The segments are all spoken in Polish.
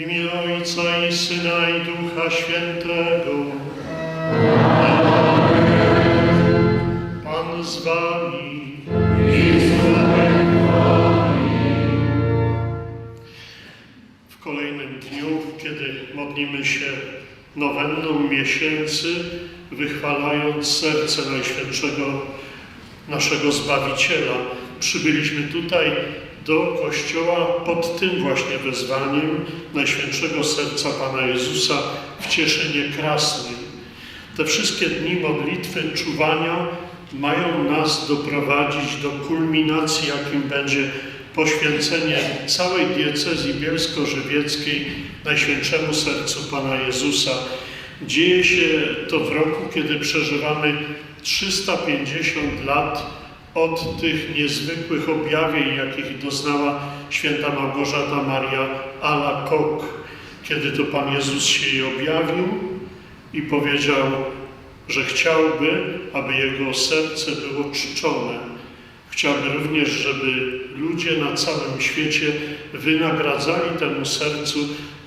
imię Ojca i Syna i Ducha Świętego. Pan z wami. W kolejnym dniu, kiedy modlimy się nowenną miesięcy, wychwalając serce Najświętszego naszego Zbawiciela, przybyliśmy tutaj do Kościoła pod tym właśnie wezwaniem Najświętszego Serca Pana Jezusa w Cieszynie Krasnym. Te wszystkie dni modlitwy, czuwania mają nas doprowadzić do kulminacji, jakim będzie poświęcenie całej diecezji bielsko-żywieckiej Najświętszemu Sercu Pana Jezusa. Dzieje się to w roku, kiedy przeżywamy 350 lat od tych niezwykłych objawień, jakich doznała święta Małgorzata Maria Alacoque, kiedy to Pan Jezus się jej objawił i powiedział, że chciałby, aby jego serce było czczone. Chciałby również, żeby ludzie na całym świecie wynagradzali temu sercu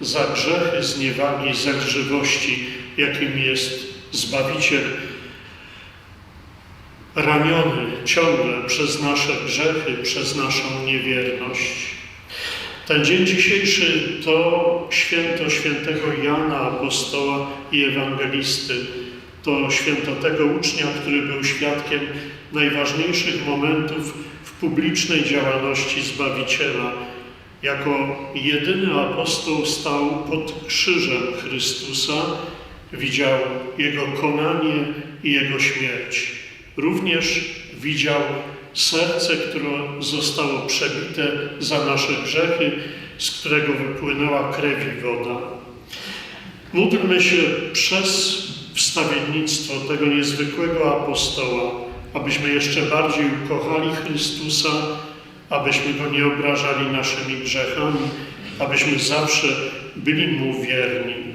za grzechy, zniewagi, zelżywości, jakim jest Zbawiciel raniony ciągle przez nasze grzechy, przez naszą niewierność. Ten dzień dzisiejszy to święto świętego Jana, apostoła i ewangelisty. To święto tego ucznia, który był świadkiem najważniejszych momentów w publicznej działalności Zbawiciela. Jako jedyny apostoł stał pod krzyżem Chrystusa, widział Jego konanie i Jego śmierć. Również widział serce, które zostało przebite za nasze grzechy, z którego wypłynęła krew i woda. Módlmy się przez wstawiennictwo tego niezwykłego apostoła, abyśmy jeszcze bardziej ukochali Chrystusa, abyśmy Go nie obrażali naszymi grzechami, abyśmy zawsze byli Mu wierni.